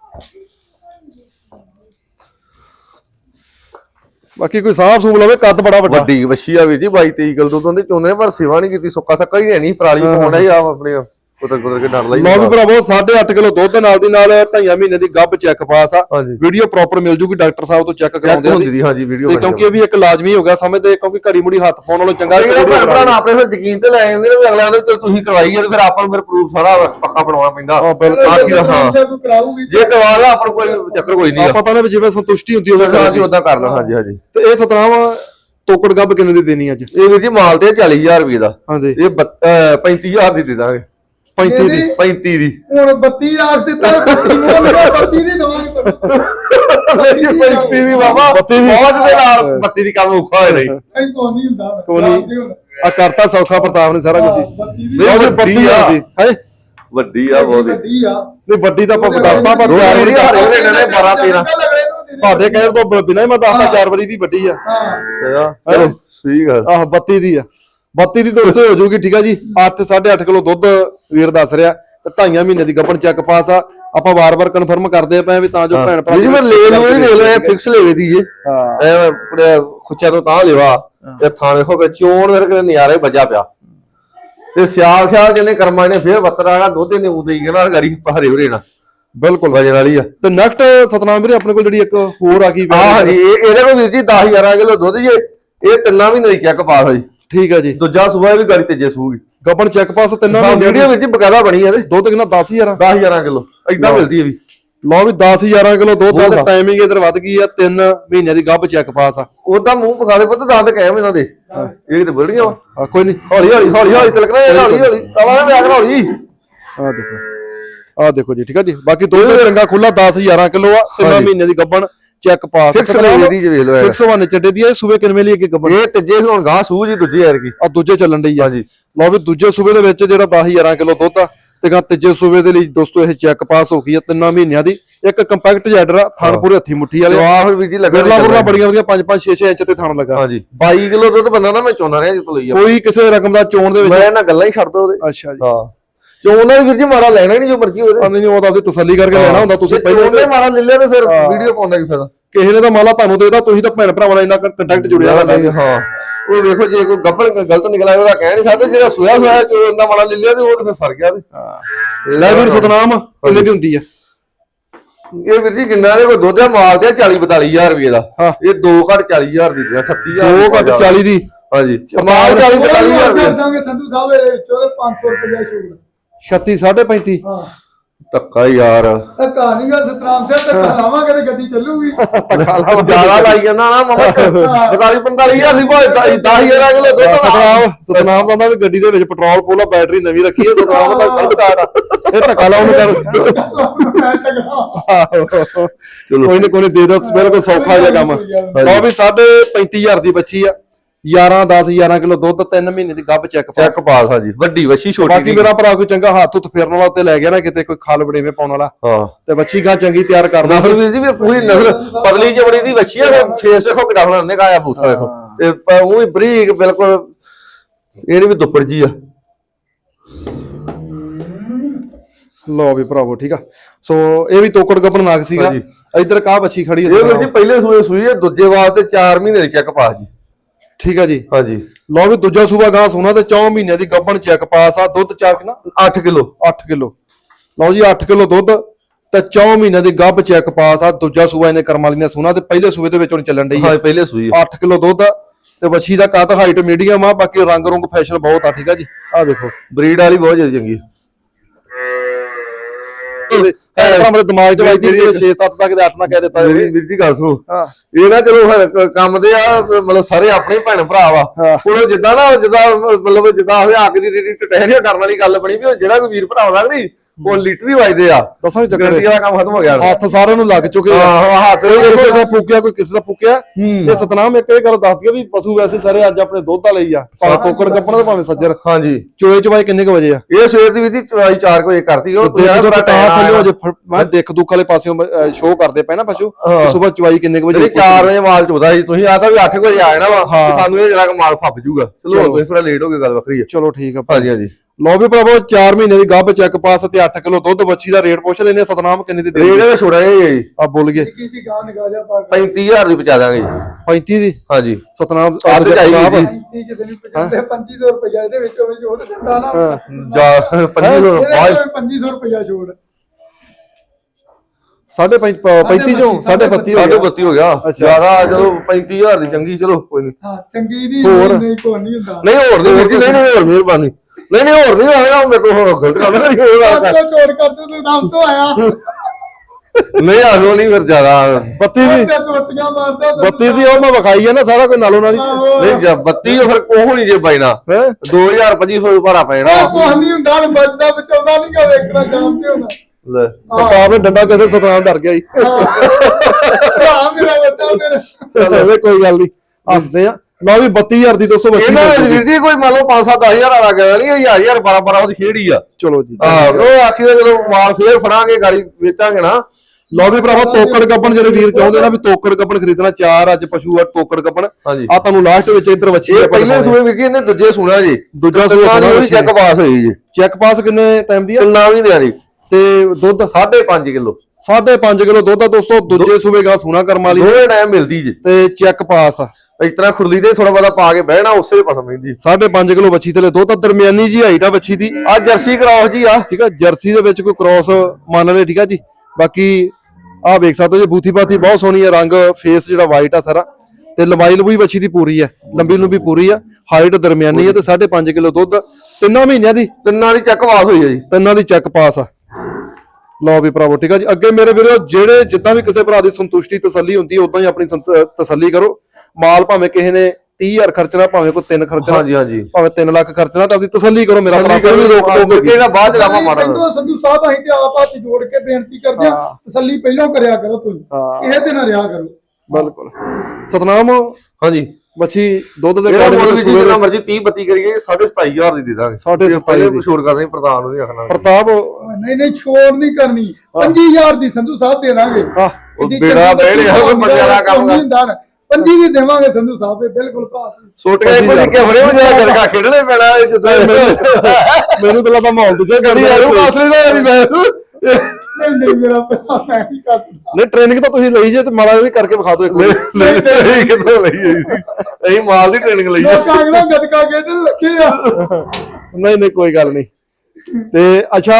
ਬਾਕੀ ਕੋਈ ਸਾਫ਼ ਸੂਮ ਲਵੇ ਕੱਦ ਬੜਾ ਵੱਡਾ। ਵੱਡੀ ਵੱਛੀ ਆ ਵੀਰ ਜੀ 22 23 ਕਿਲੋ ਦੁੱਧ ਦੇ ਚੋਂਦੇ ਪਰ ਸੇਵਾ ਨਹੀਂ ਕੀਤੀ ਸੁੱਕਾ ਸੱਕਾ ਹੀ ਹੈ ਨਹੀਂ ਪਰਾਲੀ ਪਾਉਣਾ ਹੀ ਆ ਆਪਣੇ ਕੁਦਰ ਕੁਦਰ ਕੇ ਡਰ ਲਈ ਲਓ ਵੀ ਭਰਾਵੋ 8.5 ਕਿਲੋ ਦੁੱਧ ਦੇ ਨਾਲ ਦੀ ਨਾਲ ਢਾਈਆਂ ਮਹੀਨੇ ਦੀ ਗੱਭ ਚੈੱਕ ਪਾਸ ਆ। ਹਾਂਜੀ। ਵੀਡੀਓ ਪ੍ਰੋਪਰ ਮਿਲ ਜੂਗੀ ਡਾਕਟਰ ਸਾਹਿਬ ਤੋਂ ਚੈੱਕ ਕਰਾਉਂਦੇ ਆ ਹੁੰਦੀ ਦੀ ਹਾਂਜੀ ਵੀਡੀਓ ਤੇ ਕਿਉਂਕਿ ਇਹ ਵੀ ਇੱਕ ਲਾਜ਼ਮੀ ਹੋ ਗਿਆ ਸਮਝਦੇ ਕਿਉਂਕਿ ਘੜੀ ਮੁੜੀ ਹੱਥ ਪਾਉਣ ਨਾਲੋਂ ਚੰਗਾ ਭੈਣ ਭਰਾ ਕਰਾਉਣਾ। ਆਪਣੇ ਫਿਰ ਯਕੀਨ ਤੇ ਲੈ ਜਾਂਦੇ ਨੇ ਵੀ ਅਗਲਿਆਂ ਨੂੰ ਚਲ ਤੁਸੀਂ ਕਰਵਾਈ ਹੈ ਤੇ ਫਿਰ ਆਪਾਂ ਨੂੰ ਫਿਰ ਪ੍ਰੂਫ ਸਾਰਾ ਪੱਕਾ ਬਣਾਉਣਾ ਪੈਂਦਾ। ਹਾਂ, ਬਿਲਕੁਲ। ਬਾਕੀ ਦਾ ਹਾਂ। ਕਰਾਊਗੀ ਜੇ। ਕਰਵਾ ਲਿਆ ਆਪਾਂ ਨੂੰ ਕੋਈ ਚੱਕਰ ਕੋਈ ਨਹੀਂ ਆਪਾਂ ਤਾਂ ਨਾ ਜਿਵੇਂ ਸੰਤੁਸ਼ਟੀ ਹੁੰਦੀ ਹੋਵੇ ਹਾਂ ਜੀ ਉਦਾਂ ਕਰ ਲਾ ਹਾਂਜੀ ਹਾਂਜੀ। ਤੇ ਇਹ ਸਤਨਾਮ ਤੋਕੜ ਗੱਭ ਕਿੰਨੇ ਦੀ ਦੇਣੀ ਅੱਜ? ਇਹ ਵੀਰ ਜੀ ਮਾਲ ਤੇ 40000 ਰੁਪਏ ਦਾ। ਹਾਂਜੀ। ਇਹ ਬੱਤ- ਅਹ 35000 ਦੀ ਦੇ ਦਾਂਗੇ। 35 ਦੀ 35 ਦੀ? ਹੁਣ 32 ਆਖ ਦਿੱਤਾ 32 ਨੂੰ ਮੇਰਾ 32 ਦੀ ਦਵਾਂਗੇ ਤੁਹਾਨੂੰ। 35 ਦੀ ਬਾਬਾ। 32 ਦੀ। ਬਹੁਤ ਦੇ ਨਾਲ 32 ਦੀ ਕੰਮ ਔਖਾ ਹੋਇਆ ਨਹੀਂ। ਨਹੀਂ ਕੋਈ ਨਹੀਂ ਹੁੰਦਾ ਕੋਈ ਨਹੀਂ। ਆ ਕਰਤਾ ਸੌਖਾ ਪ੍ਰਤਾਪ ਨੇ ਸਾਰਾ ਕੁਝ ਨਹੀਂ, ਉਹਦੇ ਵੱਡੀ 32000 ਦੀ ਹੈ? ਵੱਡੀ ਆ ਬਹੁਤ। ਵੱਡੀ ਆ। ਨਹੀਂ ਵੱਡੀ ਤਾਂ ਆਪਾਂ ਦੱਸਦਾ ਪਰ ਵਾਰੀ ਕਰਤਾ। ਹਾਰੇ ਨੇ 12 13 ਤੁਹਾਡੇ ਕਹਿਣ ਤੋਂ ਬਿਨਾਂ ਹੀ ਮੈਂ ਦੱਸਦਾ ਚਾਰ ਵਾਰੀ ਵੀ ਵੱਡੀ ਆ। ਹਾਂ। ਸਹੀ ਗੱਲ। ਆਹ 32 ਦੀ ਆ। 32 ਦੀ ਦੋਸਤੋ ਹੋ ਜਾਊਗੀ ਠੀਕ ਆ ਜੀ? 8 8.5 ਕਿਲੋ ਦੁੱਧ ਵੀਰ ਦੱਸ ਰਿਹਾ ਤੇ ਢਾਈਆਂ ਮਹੀਨੇ ਦੀ ਗੱਭਣ ਚੈੱਕ ਪਾਸ ਆ। ਆਪਾਂ ਵਾਰ-ਵਾਰ ਕਨਫਰਮ ਕਰਦੇ ਪਏ ਵੀ ਤਾਂ ਜੋ ਭੈਣ ਭਰਾ ਜੀ ਮੈਂ ਲੈ ਲਓ ਹੀ ਲੈ ਲਿਆ ਫਿਕਸ ਲੈਵੇ ਦੀ ਜੇ। ਹਾਂ। ਖੁੱਚਾ ਤੋਂ ਤਾਂ ਲਿਵਾ। ਤੇ ਥਾਂ ਵੇਖੋ ਕਿ ਚੋਣ ਮੇਰੇ ਕੋਲ ਨਿਆਰੇ ਵੱਜਾ ਪਿਆ। ਤੇ ਸਿਆਲ ਸਿਆਲ ਜਿਹਨੇ ਕਰਮਾਂ ਨੇ ਫੇਰ ਬੱਤਰ ਆਣਾ ਦੁੱਧ ਨੇ ਉਦੇ ਹੀ ਨਾ ਗਰੀ ਭਾਰੇ ਹੋ ਰਹਿਣਾ ਬਿਲਕੁਲ ਵਜਨ ਵਾਲੀ ਆ। ਤੇ ਨੈਕਸਟ ਸਤਨਾਮ ਵੀਰੇ ਆਪਣੇ ਕੋਲ ਜਿਹੜੀ ਇੱਕ ਹੋਰ ਆ ਗਈ ਆਹ ਜੀ ਇਹ ਇਹਦੇ ਕੋਲ ਵੀਰ ਜੀ 10 11 ਕਿਲੋ ਦੁੱਧ ਜੇ ਇਹ ਤਿੰਨਾਂ ਮਹੀਨੇ ਦੀ ਚੈੱਕ ਪਾਸ ਹੋਈ ਠੀਕ ਆ ਜੀ। ਦੂਜਾ ਸੂਆ ਵੀ ਗਾੜੀ ਤੇਜੇ ਸੂਗੀ। ਗੱਭਣ ਚੈੱਕ ਪਾਸ ਤਿੰਨਾਂ ਮਹੀਨਿਆਂ ਵੀਡੀਓ ਵਿੱਚ ਬਕਾਇਦਾ ਬਣੀ ਆ ਇਹਦੇ। ਦੁੱਧ ਕਿੰਨਾ? 10000 10 11 ਕਿਲੋ। ਏਦਾਂ ਮਿਲਦੀ ਹੈ ਵੀ। ਲਓ ਵੀ 10 11 ਕਿਲੋ ਦੁੱਧ ਆ ਤੇ। ਟਾਈਮਿੰਗ ਇਧਰ ਵੱਧ ਗਈ ਆ 3 ਮਹੀਨਿਆਂ ਦੀ ਗੱਭ ਚੈੱਕ ਪਾਸ ਆ। ਉਹਦਾ ਮੂੰਹ ਪਖਾ ਦੇ ਪੁੱਤ ਦੰਦ ਕਾਇਮ ਇਹਨਾਂ ਦੇ। ਇਹ ਤੇ ਬੜੀਆਂ ਵਾ। ਆ ਕੋਈ ਨਹੀਂ ਹੌਲੀ ਹੌਲੀ ਹੌਲੀ ਹੌਲੀ ਤਿਲਕਣਾ ਇਹ ਹੌਲੀ ਹੌਲੀ। ਤਵਾ ਮੈਂ ਆਖਣਾ ਹੌਲੀ ਆ ਦੇਖੋ। ਆ ਦੇਖੋ ਜੀ ਠੀਕ ਆ ਜੀ। ਬਾਕੀ ਦੁੱਧ ਚੰਗਾ ਖੁੱਲਾ 10 11 ਕਿਲੋ ਆ ਤਿੰਨਾਂ। ਮਹੀਨੇ ਦੀ ਗੱਭਣ ਚੈੱਕ ਪਾਸ ਫਿਕਸ ਲੈ ਦੀ ਜੇ ਵੇਖ ਲਓ ਫਿਕਸ ਵਨ ਚੱਡੇ ਦੀ ਆ ਸੂਬੇ ਕਿਨਵੇਂ ਲਈ ਅੱਗੇ ਗੱਭਣ ਇਹ ਤੀਜੇ ਹੁਣ ਗਾਂ ਸੂਹ ਜੀ ਦੂਜੀ ਯਾਰ ਕੀ ਆ ਦੂਜੇ ਚੱਲਣ ਡਈ ਆ। ਹਾਂਜੀ। ਲਓ ਵੀ ਦੂਜੇ ਸੂਬੇ ਦੇ ਵਿੱਚ ਜਿਹੜਾ 10 11 ਕਿਲੋ ਦੁੱਧ ਆ ਤੇ ਗਾ ਤੀਜੇ ਸੂਬੇ ਦੇ ਲਈ ਦੋਸਤੋ ਇਹ ਚੈੱਕ ਪਾਸ ਹੋ ਗਈ ਆ ਤਿੰਨਾਂ ਮਹੀਨਿਆਂ ਦੀ। ਇੱਕ ਕੰਪੈਕਟ ਜੈਡਰ ਆ ਥਣ ਪੂਰੇ ਹੱਥੀ ਮੁੱਠੀ ਵਾਲੇ। ਫਿਰ ਵੀ ਜੀ ਲੱਗਾ ਗਰਲਾ ਗੁਰਲਾ ਬੜੀਆਂ ਵਧੀਆ 5 5 6 6 ਇੰਚ ਤੇ ਥਣ ਲੱਗਾ। ਹਾਂਜੀ। 22 ਕਿਲੋ ਦੁੱਧ ਬੰਦਾ ਨਾ ਮੈਂ ਚੋਣਾ ਰਿਹਾ ਜਿੱਤ ਲਈ ਆ। ਕੋਈ ਕਿਸੇ ਰਕਮ ਦਾ ਚੋਣ ਦੇ ਵਿੱਚ ਮੈਂ ਇਹਨਾਂ ਗੱਲਾਂ ਹੀ ਛੱਡ ਦੋ ਉਹਦੇ। ਅੱਛਾ ਜੀ। ਹਾਂ। ਦਾ ਵੀ ਵੀਰ ਜੀ ਮਾਰਾ ਲੈਣਾ ਹੀ ਨਹੀਂ ਜੋ ਮਰਜ਼ੀ ਹੋਵੇ ਆ ਨਹੀਂ ਉਹ ਤਾਂ ਆਪਦੀ ਤਸੱਲੀ ਕਰਕੇ ਲੈਣਾ ਹੁੰਦਾ ਤੁਸੀਂ ਪਹਿਲਾਂ ਪਹਿਲੇ ਮਾਰਾ ਲੈ ਲਿਆ ਤੇ ਫਿਰ ਵੀਡੀਓ ਪਾਉਂਦਾ ਕੀ ਫਾਇਦਾ ਕਿਸੇ ਨੇ ਤਾਂ ਮਾਲਾ ਤੁਹਾਨੂੰ ਦੇਦਾ ਤੁਸੀਂ ਤਾਂ ਭੈਣ ਭਰਾਵਾਂ ਨਾਲ ਇੰਨਾ ਕੰਟੈਕਟ ਜੁੜਿਆ ਹੋਇਆ ਹਾਂ। ਉਹ ਵੇਖੋ ਜੇ ਕੋਈ ਗੱਬਲ ਗਲਤ ਨਿਕਲ ਆਇਆ ਉਹਦਾ ਕਹਿ ਨਹੀਂ ਸਕਦੇ ਜਿਹੜਾ ਸੋਇਆ ਸੋਇਆ ਚੋ ਇੰਨਾ ਮਾਰਾ ਲੈ ਲਿਆ ਤੇ ਉਹ ਤਾਂ ਫਿਰ ਸਰ ਗਿਆ ਤੇ ਲੈ ਵੀਰ ਸਤਨਾਮ ਕਿੰਨੇ ਦੀ ਹੁੰਦੀ ਆ? ਇਹ ਵੀਰ ਜੀ ਜਿੰਨਾ ਦੇ ਕੋਈ ਦੁੱਧ ਆ ਮਾਲ ਤੇ 40 42000 ਰੁਪਏ ਦਾ। ਹਾਂ। ਇਹ ਦੋ ਘੱਟ 40000 ਦੀ ਦੇ 38000 ਦੋ ਘੱਟ 40 ਦੀ? ਹਾਂਜੀ। ਮਾਲ 40 42000 ਰੁਪਏ। ਦਾਂਗੇ ਸੰਧੂ ਸਾਹਿਬ ਇਹਦੇ ਵਿੱਚੋਂ ਤੇ 500 ਰੁਪਏ ਛੋੜ 36 35.5 ਹਾਂ। ਧੱਕਾ ਯਾਰ। ਤਾਂ ਕਹਾਣੀ ਗਾ ਸਤਰਾਮ ਸਿੰਘ ਤੇ ਲਾਵਾਂਗੇ ਤੇ ਗੱਡੀ ਚੱਲੂਗੀ। ਜ਼ਿਆਦਾ ਲਾਈ ਜਾਂਦਾ ਨਾ ਮਮਾ। 45 45000 ਦੀ ਭਾਵੇਂ 10000 ਕਿਲੋ ਦੁੱਧ ਆ। ਸਤਨਾਮ ਸਤਨਾਮ ਦਾ ਨਾ ਵੀ ਗੱਡੀ ਦੇ ਵਿੱਚ ਪੈਟਰੋਲ ਪੋਲਾ ਬੈਟਰੀ ਨਵੀਂ ਰੱਖੀ ਹੈ ਸਤਨਾਮ ਦਾ ਸਭ ਕਾਰ ਇਹ ਧੱਕਾ ਲਾਉਣ ਨੂੰ ਕਰ ਚਲੋ। ਕੋਈ ਨਹੀਂ ਕੋਈ ਨੀ, ਦੇ ਦੋ ਬਿਲਕੁਲ ਸੌਖਾ ਜਿਹਾ ਕੰਮ। ਲਓ ਵੀ 35000 ਦੀ ਬੱਚੀ ਆ। 11 10 11 ਕਿਲੋ ਦੁੱਧ 3 ਮਹੀਨੇ ਦੀ ਗੱਭ ਚੈੱਕ ਪਾਸ। ਚੈੱਕ ਪਾਸ ਹਾਂਜੀ ਵੱਡੀ ਵੱਛੀ ਛੋਟੀ ਬਾਕੀ ਨਹੀਂ। ਮੇਰਾ ਭਰਾ ਕੋਈ ਚੰਗਾ ਹੱਥ ਉੱਤ ਫੇਰਨ ਵਾਲਾ ਤੇ ਲੈ ਗਿਆ ਨਾ ਕਿਤੇ ਕੋਈ ਖਾਲ ਬੜੇਵੇਂ ਪਾਉਣ ਵਾਲਾ ਹਾਂ। ਤੇ ਬੱਚੀ ਗਾਂ ਚੰਗੀ ਤਿਆਰ ਕਰਦਾ। ਨਸਲ ਵੀਰ ਜੀ ਵੀ ਪੂਰੀ ਨਸਲ ਪਤਲੀ ਜਬੜੀ ਦੀ ਵੱਛੀ ਆ ਫੇਸ ਵੇਖੋ ਕਿਦਾਂ ਹੁਣ ਨੇ ਕਾਇਆ ਬੂਥਾ ਵੇਖੋ ਤੇ ਪ- ਉਹ ਵੀ ਬਰੀਕ ਬਿਲਕੁਲ ਇਹਨੇ ਵੀ ਦੁੱਪੜ ਜੀ ਆ। ਲਓ ਵੀ ਭਰਾਵੋ ਠੀਕ ਆ। ਸੋ ਇਹ ਵੀ ਤੋਕੜ ਗੱਪਣ ਨਾਗ ਸੀਗਾ। ਇੱਧਰ ਕਾ ਬੱਚੀ ਖੜੀ ਇਹ ਵੀਰ ਜੀ ਹੈ ਪਹਿਲੇ ਸੂਏ ਸੂਈ ਹੈ ਦੂਜੇ ਵਾਸਤੇ 4 ਮਹੀਨੇ ਦੀ ਚੈੱਕ ਪਾਸ ਜੀ। ਠੀਕ ਆ ਜੀ? ਹਾਂਜੀ। ਲਓ ਵੀ ਦੂਜਾ ਸੂਬਾ ਗਾਂ ਸੋਨਾ ਤੇ 4 ਮਹੀਨਿਆਂ ਦੀ ਗੱਪਣ ਚੈੱਕ ਪਾਸ ਆ ਦੁੱਧ ਚਾਰ ਕਿੰਨਾ 8 ਕਿਲੋ। 8 ਕਿਲੋ। ਲਓ ਜੀ 8 ਕਿਲੋ ਦੁੱਧ ਤੇ 4 ਮਹੀਨਿਆਂ ਦੀ ਗੱਭ ਚੈੱਕ ਪਾਸ ਆ ਦੂਜਾ ਸੂਬਾ ਇਹਨੇ ਕਰਮ ਵਾਲੀ ਨੇ ਸੋਨਾ ਤੇ ਪਹਿਲੇ ਸੂਬੇ ਦੇ ਵਿੱਚ ਹੁਣ ਚੱਲਣ ਡਈ ਆ। ਹਾਂ ਪਹਿਲੇ ਸੂਈ ਹੈ 8 ਕਿਲੋ ਦੁੱਧ ਆ ਤੇ ਬੱਚੀ ਦਾ ਕੱਦ ਹਾਈਟ ਮੀਡੀਅਮ ਆ ਬਾਕੀ ਰੰਗ ਰੁੰਗ ਫੈਸ਼ਨ ਬਹੁਤ ਆ ਠੀਕ ਆ ਜੀ? ਆ ਦੇਖੋ ਬਰੀਡ ਵਾਲੀ ਬਹੁਤ ਜ਼ਿਆਦਾ ਚੰਗੀ ਹੈ। ਇਹ ਭਰਾਵਾਂ ਦੇ ਦਿਮਾਗ 'ਚ ਵਾਈਦੀ ਜਿਹੜੇ 6-7 ਤੱਕ ਦੇ 8 ਨਾ ਕਹਿ ਦਿੱਤਾ ਮੇਰੀ ਜਾਵੇ ਵੀਰ ਜੀ ਗੱਲ ਸੁਣੋ ਹਾਂ ਇਹ ਨਾ ਚਲੋ ਹਰ ਕੰਮ ਦੇ ਆ ਮਤਲਬ ਸਾਰੇ ਆਪਣੇ ਭੈਣ ਭਰਾ ਵਾ। ਹੁਣ ਉਹ ਜਿੱਦਾਂ ਨਾ ਜਿੱਦਾਂ ਮਤਲਬ ਜਿੱਦਾਂ ਹੋਇਆ ਅੱਗ ਦੀ ਰੇੜੀ ਟਹਿਰਿਆ ਕਰਨ ਵਾਲੀ ਗੱਲ ਬਣੀ ਵੀ ਹੁਣ ਜਿਹੜਾ ਕੋਈ ਵੀਰ ਭਰਾ ਆਉਂਦਾ ਨਹੀਂ ਉਹ ਲੀਟਰ ਹੀ ਵੱਜਦੇ ਆ। ਦੱਸਾਂ ਵੀ ਚੱਕਰ ਵਾਲਾ ਕੰਮ ਖਤਮ ਹੋ ਗਿਆ। ਹੱਥ ਸਾਰਿਆਂ ਨੂੰ ਲੱਗ ਚੁੱਕੇ ਆ। ਹੱਥ ਕੋਈ ਕਿਸੇ ਦਾ ਫੂਕਿਆ ਕੋਈ ਕਿਸੇ ਦਾ ਫੂਕਿਆ। ਇਹ ਸਤਨਾਮ ਇੱਕ ਇਹ ਗੱਲ ਦੱਸਦੀ ਆ ਵੀ ਪਸ਼ੂ ਵੈਸੇ ਸਾਰੇ ਅੱਜ ਆਪਣੇ ਦੁੱਧ ਵਾਲੇ ਹੀ ਆ। ਭਾਵੇਂ ਕੋਕੜ ਕੱਪਣਾ ਤੇ ਭਾਵੇਂ ਸੱਜਰ। ਹਾਂਜੀ। ਚੋਏ ਚਵਾਈ ਕਿੰਨੇ ਕੁ ਵਜੇ ਆ? ਇਹ ਸਵੇਰ ਦੀ ਵੀ ਜੀ 4 ਵਜੇ ਕਰਤੀ। ਉਹ ਦੇਖ ਦੋ ਥੋੜ੍ਹਾ ਟਾ time ਥੱਲੇ। ਅਜੇ ਮੈਂ ਦੇਖ ਦੁੱਖ ਵਾਲੇ ਪਾਸਿਓਂ ਸ਼ੋਅ ਕਰਦੇ ਪਏ ਨਾ ਪਸ਼ੂ। ਸਵੇਰ ਚਵਾਈ ਕਿੰਨੇ ਕੁ ਵਜੇ ਜਿਹੜੀ 4 ਵਜੇ ਮਾਲ ਚੋਦਾ ਸੀ ਤੁਸੀਂ ਆਦਾ ਵੀ 8 ਵਜੇ ਆ ਜਾਣਾ ਵਾ ਸਾਨੂੰ ਇਹ ਜਿਹੜਾ ਮਾਲ ਫੱਪ ਜੂਗਾ। ਚਲੋ ਤੁਸੀਂ ਥੋੜਾ ਲੇਟ ਹੋ ਗਏ ਗੱਲ ਵੱਖਰੀ ਹੈ ਚਲੋ ਠੀਕ ਆ ਹਾਂਜੀ ਹਾਂਜੀ। ਲਓ ਵੀ ਭਰਾਵੋ 4 ਮਹੀਨੇ ਦੀ ਗੱਭ ਚੈੱਕ ਪਾਸ ਤੇ 8 ਕਿਲੋ ਦੁੱਧ ਬੱਚੀ ਦਾ ਰੇਟ ਪੁੱਛ ਲੈਨੇ ਸਤਨਾਮ ਕਿੰਨੇ ਦੀ ਦੇ ਰੇਟ ਛੋੜਾ ਇਹ ਹੈ ਜੀ। ਆ ਬੋਲ ਗਏ। ਕੀ ਜੀ ਗਾਂ ਨਿਕਾ ਲਿਆ ਪਾ ਕੇ। 35000 ਦੀ ਪਹੁੰਚਾ ਦਾਂਗੇ ਜੀ। 35 ਦੀ? ਹਾਂਜੀ। ਸਤਨਾਮ ਜਨਾਬ ਜੀ। 35 ਕਿਤੇ ਨਹੀਂ ਪਹੁੰਚਾਉਂਦੇ 2500 ਰੁਪਇਆ ਇਹਦੇ ਵਿੱਚੋਂ ਵੀ ਛੋੜ ਦਿੰਦਾ ਨਾ। ਜਾ 2500 ਇਹਦੇ ਵਿੱਚੋਂ 2500 ਰੁਪਇਆ ਛੋੜ ਸਾਢੇ 35 ਚੋਂ ਸਾਢੇ 32 ਹੋ ਸਾਡੇ ਗਿਆ। 32 ਹੋ ਗਿਆ। ਜ਼ਿਆਦਾ ਚਲੋ 35000 ਦੀ ਚੰਗੀ ਚਲੋ ਕੋਈ ਨਹੀਂ ਹਾਂ ਚੰਗੀ ਦੀ ਹੋਰ? ਨਹੀਂ ਕੋਈ ਨਹੀਂ ਹੁੰਦਾ। ਨਹੀਂ ਹੋਰ ਨਹੀਂ ਜੀ ਨਹੀਂ ਨਹੀਂ ਹੋਰ ਮਿਹਰਬਾਨੀ। ਨਹੀਂ ਨਹੀਂ ਹੋਰ ਨਹੀਂ ਹੋਇਆ ਮੇਰੇ ਕੋਲ ਹੋਰ ਗਲਤ ਕੰਮ ਨਹੀਂ ਹੋਇਆ ਆਪ ਤੋਂ ਛੋੜ ਕਰ ਤੂੰ ਨਾਮ ਤੋਂ ਆਇਆ। ਨਹੀਂ ਆਲੋ ਨਹੀਂ ਫਿਰ ਜ਼ਿਆਦਾ। 32 ਦੀ ਤੇ ਟੋਟੀਆਂ ਮਾਰਦਾ ਸੰਧੂ 32 ਦੀ ਉਹ ਮੈਂ ਵਿਖਾਈ ਆ ਨਾ ਸਾਰਾ ਕੋਈ ਨਾਲੋਂ ਨਾਲ। ਹੀ। ਨਹੀਂ ਜਾਂ 32 ਉਹ ਫਿਰ ਕੋਹ ਨਹੀਂ ਜੇ ਪੈਣਾ ਹੈ? 2000 2500 ਭਾਰਾ ਪੈਣਾ। ਉਹ ਕੁਛ ਨਹੀਂ ਹੁੰਦਾ ਨਾ ਬਚਦਾ ਬਚਾਉਂਦਾ ਨਹੀਂ ਗਾ ਵੇਖਣਾ ਜਾਣਦੇ ਹੋਣਾ। ਲੈ ਨੇ ਡੰਡਾ ਕਿਸੇ ਸਤਨਾਮ ਡਰ ਗਿਆ ਜੀ। ਮੇਰਾ ਵੱਡਾ ਮੇਰਾ ਚਲੋ ਕੋਈ ਗੱਲ ਨਹੀਂ ਹੱਸਦੇ ਆ। ਲਓ ਵੀ 32000 ਦੀ 225 ਇਹਨਾਂ ਦੇ ਵੀਰ ਜੀ ਕੋਈ ਮੰਨ ਲਓ 5-7000 ਵਾਲਾ ਗਿਆ ਨਹੀਂ 1000 12 12 ਉਹਦੀ ਖੇੜੀ ਆ। ਚਲੋ ਜੀ। ਹਾਂ ਉਹ ਆਖੀ ਦਾ ਜਦੋਂ ਮਾਲ ਫੇਰ ਫੜਾਂਗੇ ਗਾੜੀ ਵੇਚਾਂਗੇ ਨਾ। ਲਓ ਵੀ ਭਰਾਵਾ ਤੋਕੜ ਜਿਹੜੇ ਵੀਰ ਚਾਹੁੰਦੇ ਨਾ ਵੀ ਤੋਕੜ ਗੱਪਣ ਖਰੀਦਣਾ ਚਾਰ ਅੱਜ ਪਸ਼ੂ ਆ ਤੋਕੜ ਹਾਂਜੀ। ਆ ਤੁਹਾਨੂੰ ਲਾਸਟ ਵਿੱਚ ਇੱਧਰ ਵੱਛੀ ਇਹ ਪਹਿਲੇ ਸੂਏ ਵਿਕੀ ਇਹਨੇ ਦੂਜੇ ਸੁਣਿਆ ਜੀ। ਦੂਜਾ ਸੂਆ ਵੀ ਵੱਛੀ। ਚੈੱਕ ਪਾਸ ਹੋਈ ਜੀ। ਚੈੱਕ ਪਾਸ ਕਿੰਨੇ ਟਾਈਮ ਦੀ ਆ? ਕਿੰਨਾ ਵੀ ਆ ਰਹੀ ਤੇ ਦੁੱਧ 5.5 ਕਿਲੋ। 5.5 ਕਿਲੋ ਦੁੱਧ ਆ ਦੋਸਤੋ ਦੂਜੇ ਸੂਬੇ ਗਾ ਸੋਨਾ ਕਰਮ ਵਾਲੀ। ਦੋਵੇਂ ਟਾਈਮ ਮਿਲਦੀ ਜੀ। ਤੇ ਚੈੱਕ ਪਾਸ ਆ। ਇਸ ਤਰ੍ਹਾਂ ਖੁਰਲੀ ਦੇ ਥੋੜਾ ਬਹੁਤਾ ਪਾ ਕੇ ਬਹਿਣਾ ਉਸੇ ਪਸੰਦ ਪੈਂਦੀ 5.5 ਕਿਲੋ ਵੱਛੀ ਤੇ ਦੁੱਧ ਤਾਂ ਦਰਮਿਆਨੀ ਜੀ ਹਾਈਟ ਆ ਵੱਛੀ ਦੀ। ਆ ਜਰਸੀ ਕਰਾਉ ਜੀ ਆ। ਠੀਕ ਆ ਜਰਸੀ ਦੇ ਵਿੱਚ ਕੋਈ ਕ੍ਰੋਸ ਮੰਨ ਲਏ ਠੀਕ ਆ ਜੀ। ਬਾਕੀ ਆ ਵੇਖ ਸਕਦੇ ਜੀ ਬੂਥੀ ਬਾਥੀ ਬਹੁਤ ਸੋਹਣੀ ਆ ਰੰਗ ਫੇਸ ਜਿਹੜਾ ਵਾਈਟ ਆ ਸਾਰਾ। ਤੇ ਲੰਬਾਈ ਲੰਬੂਈ ਵੱਛੀ ਦੀ ਪੂਰੀ ਆ ਲੰਬੀ ਲੰਬੀ ਪੂਰੀ ਆ ਹਾਈਟ ਦਰਮਿਆਨੀ ਆ ਤੇ 5.5 ਕਿਲੋ ਦੁੱਧ। ਤਿੰਨਾਂ ਮਹੀਨਿਆਂ ਦੀ? ਤਿੰਨਾਂ ਦੀ ਚੈੱਕ ਪਾਸ ਹੋਈ ਆ ਜੀ। ਤਿੰਨਾਂ ਦੀ ਚੈੱਕ ਪਾਸ ਆ। ਲਓ ਵੀ ਭਰਾਵੋ ਠੀਕ ਆ ਜੀ। ਅੱਗੇ ਮੇਰੇ ਵੀਰੋ ਜਿਹੜੇ ਜਿੱਦਾਂ ਵੀ ਕਿਸੇ ਭਰਾ ਦੀ ਸੰਤੁਸ਼ਟੀ ਤਸੱਲੀ ਹੁੰਦੀ ਹੈ ਉਦਾਂ ਹੀ ਆਪਣੀ ਸੰਤ- ਤਸੱਲੀ ਕਰੋ। ਮਾਲ ਭਾਵੇਂ ਕਿਸੇ ਨੇ 30000 ਖਰਚਣਾ ਭਾਵੇਂ ਕੋਈ 3 ਖਰਚਣਾ ਹਾਂਜੀ ਹਾਂਜੀ। ਭਾਵੇਂ 3 ਲੱਖ ਖਰਚਣਾ ਤਾਂ ਆਪਣੀ ਤਸੱਲੀ ਕਰੋ ਮੇਰਾ ਭਰਾ ਕੋਈ ਰੋਕ ਟੋਕ ਨਹੀਂ ਇਹਦਾ ਬਾਅਦ ਲਾਮਾ ਮਾੜਾ ਕਹਿੰਦੋ ਸੰਧੂ ਸਾਹਿਬ ਅਸੀਂ ਤੇ ਆਪ ਹੱਥ ਜੋੜ ਕੇ ਬੇਨਤੀ ਕਰਦੇ ਆ ਤਸੱਲੀ ਪਹਿਲਾਂ ਕਰਿਆ ਕਰੋ ਤੁਸੀਂ। ਹਾਂ। ਕਿਸੇ ਤੇ ਨਾ ਰਿਹਾ ਕਰੋ। ਬਿਲਕੁਲ। ਸਤਨਾਮ ਹਾਂਜੀ। ਮੱਛੀ ਦੁੱਧ ਦੇ ਕਾੜੇ ਮੁੱਲ ਦੇ ਵੀ ਸੂਏ ਜਿੰਨਾ ਮਰਜ਼ੀ 30 32 ਕਰੀਏ 27500 ਦੀ ਦੇ ਦਾਂਗੇ। ਸਾਢੇ ਇਹ ਪਹਿਲੇ ਸਤਾਈ ਦੀ। ਮਸ਼ਹੂਰ ਕਰਦੇ ਪ੍ਰਧਾਨ ਨੂੰ ਨਹੀਂ ਆਖਣਾ ਪ੍ਰਤਾਪ। ਨਹੀਂ ਨਹੀਂ ਛੋੜ ਨਹੀਂ ਕਰਨੀ। 25000 ਦੀ ਸੰਧੂ ਸਾਹਿਬ ਦੇ ਦਾਂਗੇ। ਆਹ ਉਹ ਬੇੜਾ ਚੰਗੀ ਬਹਿਣੇ ਆ, ਬੱਚੀ ਬੰਦਿਆਂ ਦਾ ਕੰਮ ਨਹੀਂ ਹੁੰਦਾ। ਪੰਜੀ ਦੀ ਦੇਵਾਂਗੇ ਸੰਧੂ ਸਾਹਿਬ ਇਹ ਬਿਲਕੁਲ ਪਾਸ। ਛੋਟੇ ਜਿਹੇ ਕੋਈ ਨਿੱਕੇ ਫੜੇ ਹੋ ਜਾ ਕਰਕਾ ਖੇਡਣੇ ਪੈਣਾ ਇਹ ਜਿੱਦਾਂ। ਮੈਨੂੰ ਤਾਂ ਲੱਗਦਾ ਮਾਹੌਲ ਦੂਜਾ ਕਦੀ ਆਰੂ ਪਾਸਲੇ ਦਾ ਨਹੀਂ ਮੈਂ। ਨਹੀਂ ਨਹੀਂ ਮੇਰਾ ਭਰਾ ਮੈਂ ਨਹੀਂ ਕਰ ਟ੍ਰੇਨਿੰਗ ਤਾਂ ਤੁਸੀਂ ਲਈ ਜੇ ਤੇ ਮਾੜਾ ਵੀ ਕਰਕੇ ਵਿਖਾ ਦਿਓ ਇੱਕ ਵਾਰੀ। ਨਹੀਂ ਨਹੀਂ ਕਿਦੋਂ ਲਈ ਹੋਈ ਸੀ? ਅਸੀਂ ਮਾਲ ਦੀ ਟ੍ਰੇਨਿੰਗ ਲਈ ਆ। ਲੋਕਾਂ ਅਗਲਾ ਗਦਕਾ ਖੇਡਣ ਲੱਗੇ ਆ। ਨਹੀਂ ਨਹੀਂ ਕੋਈ ਗੱਲ ਨਹੀਂ। ਤੇ ਅੱਛਾ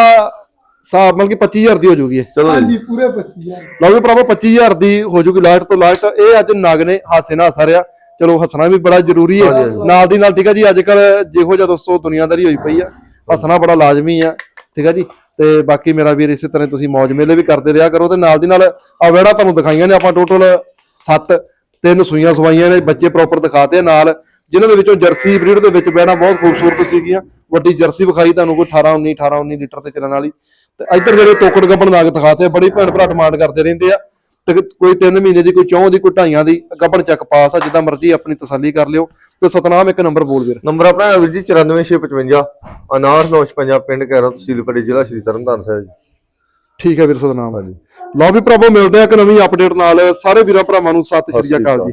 ਸਾਬ ਮਤਲਬ ਕਿ 25000 ਦੀ ਹੋ ਜੂਗੀ ਇਹ। ਚਲੋ ਜੀ। ਹਾਂਜੀ ਪੂਰੇ 25000 ਲਓ ਜੀ ਭਰਾਵੋ 25000 ਦੀ ਹੋ ਜੂਗੀ ਲਾਸਟ ਤੋਂ ਲਾਸਟ ਇਹ ਅੱਜ ਨਗ ਨੇ ਹਾਸੇ ਨਾਲ ਹੱਸਾ ਚਲੋ ਹੱਸਣਾ ਵੀ ਬੜਾ ਜ਼ਰੂਰੀ ਹੈ। ਨਾਲ ਦੀ ਨਾਲ ਠੀਕ ਹੈ ਜੀ ਅੱਜ ਕੱਲ ਜਿਹੋ ਜਿਹਾ ਦੋਸਤੋ ਦੁਨੀਆਦਾਰੀ ਹੋਈ ਪਈ ਆ। ਹੱਸਣਾ ਬੜਾ ਲਾਜ਼ਮੀ ਆ ਠੀਕ ਹੈ ਜੀ। ਤੇ ਬਾਕੀ ਮੇਰਾ ਵੀਰ ਇਸੇ ਤਰ੍ਹਾਂ ਤੁਸੀਂ ਮौज ਮੇਲੇ ਵੀ ਕਰਦੇ ਰਿਹਾ ਕਰੋ। ਤੇ ਨਾਲ ਦੀ ਨਾਲ ਆ ਵੇੜਾ ਤੁਹਾਨੂੰ ਦਿਖਾਈਆਂ ਨੇ ਆਪਾਂ ਟੋਟਲ 7 ਤਿੰਨ ਸੂਈਆਂ ਸਵਾਈਆਂ ਨੇ। ਬੱਚੇ ਪ੍ਰੋਪਰ ਦਿਖਾਤੇ ਆ ਨਾਲ। ਜਿਨ੍ਹਾਂ ਦੇ ਵਿੱਚੋਂ ਜਰਸੀ ਬਰੀਡ ਦੇ ਵਿੱਚ ਬਹਿਣਾ ਬਹੁਤ ਖੂਬਸੂਰਤ ਸੀਗੀਆਂ। ਵੱਡੀ ਜਰਸੀ ਵਿਖਾਈ ਤੁਹਾਨੂੰ ਕੋਈ 18 19 18 19 ਲੀਟਰ ਤੇ ਚੱਲਣ ਵਾਲੀ। ਤੇ ਇੱਧਰ ਜਿਹੜੇ ਤੋਕੜ ਗੱਬਣ ਨਾਗ ਦਿਖਾਤੇ ਬੜੀ ਭੈਣ ਭਰਾ ਡਿਮਾਂਡ ਕਰਦੇ ਰਹਿੰਦੇ ਆ। ਤੇ ਕੋਈ 3 ਮਹੀਨੇ ਦੀ ਕੋਈ ਚੌਂ ਦੀ ਕੋਈ ਢਾਈਆਂ ਦੀ ਗੱਬਣ ਚੱਕ ਪਾਸ ਆ ਜਿੱਦਾਂ ਮਰਜ਼ੀ ਆਪਣੀ ਤਸੱਲੀ ਕਰ ਲਿਓ। ਤੇ ਸਤਨਾਮ ਇੱਕ ਨੰਬਰ ਬੋਲ ਵੀਰ। ਨੰਬਰ ਆਪਣਾ ਵੀਰ ਜੀ 94655 ਅਨਾਰ ਪਿੰਡ ਕੈਰੋਂ ਤਹਿਸੀਲ ਪੜੀ ਜ਼ਿਲ੍ਹਾ ਸ਼੍ਰੀ ਤਰਨਤਾਰਨ ਸਾਹਿਬ ਜੀ। ਠੀਕ ਹੈ ਵੀਰ ਸਤਨਾਮ। ਲਓ ਵੀ ਭਰਾਵੋ ਮਿਲਦੇ ਆ ਇੱਕ ਨਵੀਂ ਅਪਡੇਟ ਨਾਲ। ਸਾਰੇ ਵੀਰਾਂ ਭਰਾਵਾਂ ਨੂੰ ਸਤਿ ਸ਼੍ਰੀ ਅਕਾਲ ਜੀ।